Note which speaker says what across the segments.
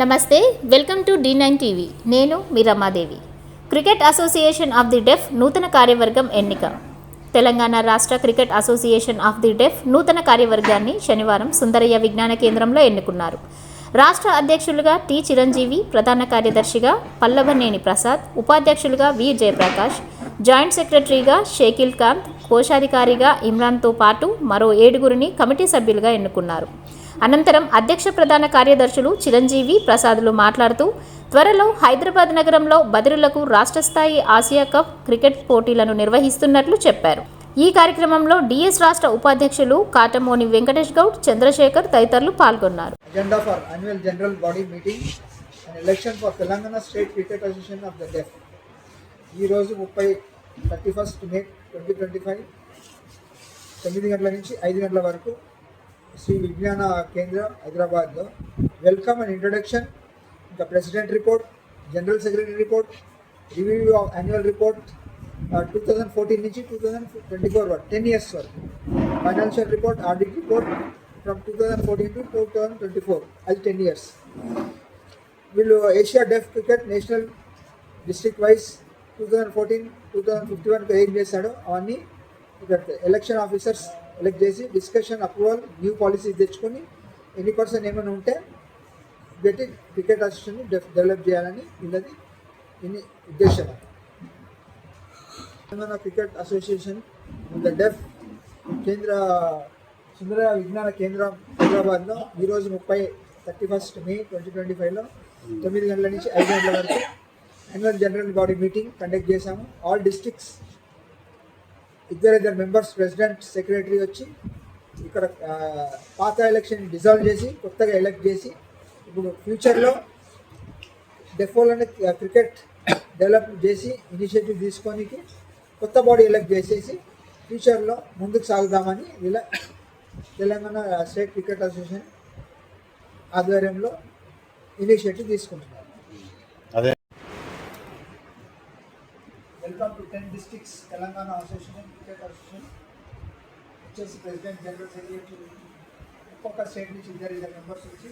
Speaker 1: నమస్తే welcome to D nine TV నేను మీ Ramadevi. Cricket association of the deaf నూతన కార్యవర్గం ఎన్నిక. తెలంగాణ రాష్ట్ర cricket association of the deaf నూతన కార్యవర్గాన్ని శనివారం సుందరయ్య విజ్ఞాన కేంద్రంలో ఎన్నుకున్నారు. రాష్ట్ర అధ్యక్షులుగా టి చిరంజీవి ప్రధాన కార్యదర్శిగా పల్లవనేని ప్రసాద్ ఉపాధ్యక్షులుగా వి జయప్రకాష్ జాయింట్ సెక్రటరీగా షేకిల్ కాంత్ కోశాధికారిగా ఇమ్రాన్తో పాటు మరో ఏడుగురిని కమిటీ సభ్యులుగా ఎన్నుకున్నారు. అనంతరం అధ్యక్ష ప్రధాన కార్యదర్శులు చిరంజీవి ప్రసాదులు మాట్లాడుతూ త్వరలో హైదరాబాద్ నగరంలో బదిరులకు రాష్ట్ర స్థాయి ఆసియా కప్ క్రికెట్ పోటీలను నిర్వహిస్తున్నట్లు చెప్పారు. ఈ కార్యక్రమంలో డిఎస్ రాష్ట్ర ఉపాధ్యక్షులు కాటమోని వెంకటేష్ గౌడ్ చంద్రశేఖర్ తదితరులు పాల్గొన్నారు.
Speaker 2: Agenda for annual general body meeting and election for Telangana state cricket association of the deaf ఈ రోజు ముప్పై thirty first May twenty twenty five తొమ్మిది గంటల నుంచి ఐదు గంటల వరకు శ్రీ విజ్ఞాన కేంద్ర హైదరాబాద్లో. వెల్కమ్ అండ్ ఇంట్రొడక్షన్ ఇంకా president report general secretary report review of annual report two thousand fourteen నుంచి టూ థౌజండ్ ట్వంటీ ఫోర్ వరకు టెన్ ఇయర్స్ వరకు. Financial report audit report from two thousand fourteen to two thousand twenty four అది ten years వీళ్ళు Asia deaf cricket national district wise two thousand fourteen two thousand fifty వన్కి ఏం చేశాడో అవన్నీ ఇక్కడ election officers elect చేసి discussion approval new policy తెచ్చుకొని ఎన్ని పర్సెంట్ ఏమైనా ఉంటే గట్టి క్రికెట్ అసోసియేషన్ డెవలప్ చేయాలని వీళ్ళది దీని ఉద్దేశం. Telangana cricket association the deaf కేంద్ర సుందర విజ్ఞాన కేంద్రం హైదరాబాద్లో ఈరోజు ముప్పై thirty first May twenty twenty ఫైవ్లో తొమ్మిది గంటల నుంచి ఐదు గంటల వరకు annual general body meeting conduct చేశాము. ఆల్ డిస్ట్రిక్ట్స్ ఇద్దరిద్దరు మెంబర్స్ ప్రెసిడెంట్ సెక్రటరీ వచ్చి ఇక్కడ పాత ఎలక్షన్ డిజాల్వ్ చేసి కొత్తగా ఎలక్ట్ చేసి ఇప్పుడు ఫ్యూచర్లో డెఫోలోనే క్రికెట్ డెవలప్ చేసి ఇనిషియేటివ్ తీసుకోనికి కొత్త బాడీ ఎలక్ట్ చేసేసి ఫ్యూచర్లో ముందుకు సాగుదామని వీళ్ళ తెలంగాణ స్టేట్ క్రికెట్ అసోసియేషన్ ఆధ్వర్యంలో ఇనిషియేటివ్ తీసుకుంటున్నారు
Speaker 3: అదే
Speaker 2: districts districts Telangana association cricket association వచ్చేసి ప్రెసిడెంట్ జనరల్ సెక్రటరీ ఒక్కొక్క స్టేట్ నుంచి ఇద్దరు ఇద్దరు మెంబర్స్ వచ్చి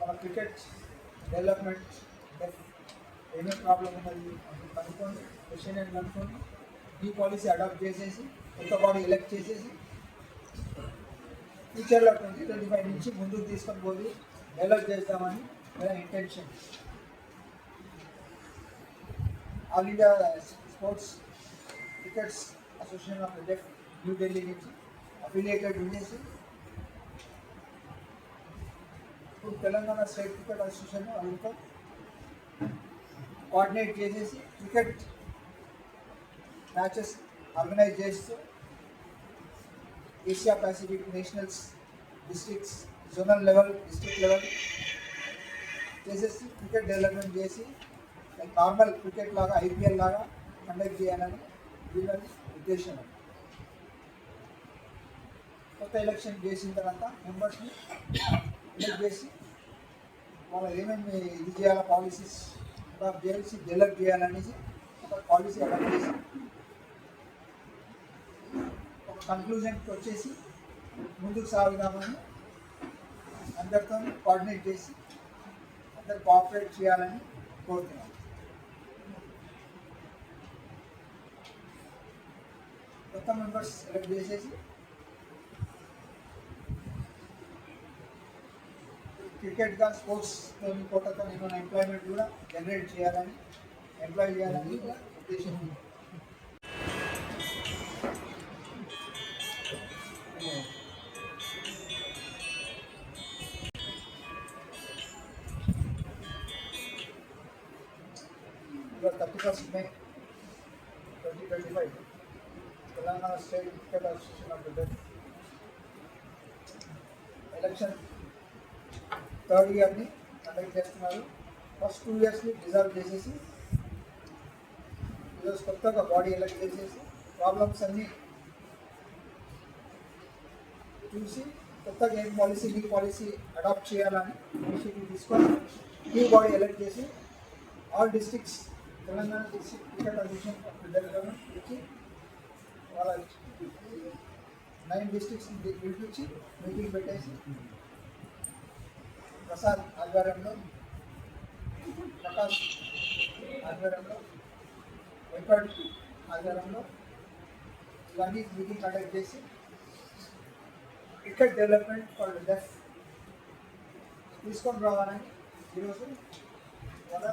Speaker 2: మన క్రికెట్ డెవలప్మెంట్ ఏమేమి ప్రాబ్లం ఉన్నది అని కనుక్కొని క్వశ్చన్ అని కనుక్కొని ఈ పాలసీ అడాప్ట్ చేసేసి కొత్త బాడీ ఎలెక్ట్ చేసేసి ఫ్యూచర్లో ట్వంటీ ట్వంటీ ఫైవ్ నుంచి ముందుకు తీసుకొని పోయి డెవలప్ చేద్దామని మన intention all India sports crickets association of deaf new Delhi నుంచి అఫిలియేటెడ్ ఉండేసి ఇప్పుడు తెలంగాణ స్టేట్ క్రికెట్ అసోసియేషన్ వాళ్ళతో కోఆర్డినేట్ చేసేసి క్రికెట్ మ్యాచెస్ ఆర్గనైజ్ చేస్తూ Asia Pacific nationals districts zonal level district level చేసేసి క్రికెట్ డెవలప్మెంట్ చేసి లైక్ నార్మల్ క్రికెట్ లాగా IPL లాగా కండక్ట్ చేయాలని వీళ్ళని ఉద్దేశం. కొత్త ఎలక్షన్ చేసిన తర్వాత మెంబర్స్ని ఎలక్ట్ చేసి వాళ్ళు ఏమేమి ఇది చేయాలా పాలసీస్ అడాప్ట్ చేసి డెవలప్ చేయాలనేసి ఒక పాలసీ అడాప్ట్ చేసి ఒక కన్క్లూజన్కి వచ్చేసి ముందుకు సాగుదామని అందరితో కోఆర్డినేట్ చేసి అందరు కోఆపరేట్ చేయాలని కోరుతున్నాను కొత్త మెంబర్స్ సెలెక్ట్ చేసేసి క్రికెట్గా స్పోర్ట్స్తో కోటతో ఏమైనా ఎంప్లాయ్మెంట్ కూడా జనరేట్ చేయాలని ఎంప్లాయ్ చేయాలని కూడా ఉద్దేశం ఉంది ఇవాళ thirty first May twenty twenty five Telangana state cricket association of the election third ఇయర్ని conduct చేస్తున్నారు. ఫస్ట్ టూ ఇయర్స్ని డిజాల్వ్ చేసేసి ఈరోజు కొత్తగా బాడీ ఎలక్ట్ చేసేసి ప్రాబ్లమ్స్ అన్నీ చూసి కొత్తగా ఏం పాలసీ న్యూ పాలసీ అడాప్ట్ చేయాలని ఇనిషియేటివ్ తీసుకొని న్యూ బాడీ ఎలక్ట్ చేసి all districts Telangana district cricket association development వచ్చి వాళ్ళ నైన్ డిస్ట్రిక్ట్స్ పిలిపించి మీటింగ్ పెట్టేసి ప్రసాద్ ఆధ్వర్యంలో ప్రకాష్ ఆధ్వర్యంలో వెంకట్ ఆధ్వర్యంలో ఇవన్నీ మీటింగ్ కండక్ట్ చేసి క్రికెట్ డెవలప్మెంట్ ఫర్ డెఫ్ తీసుకొని రావాలని ఈరోజు వాళ్ళ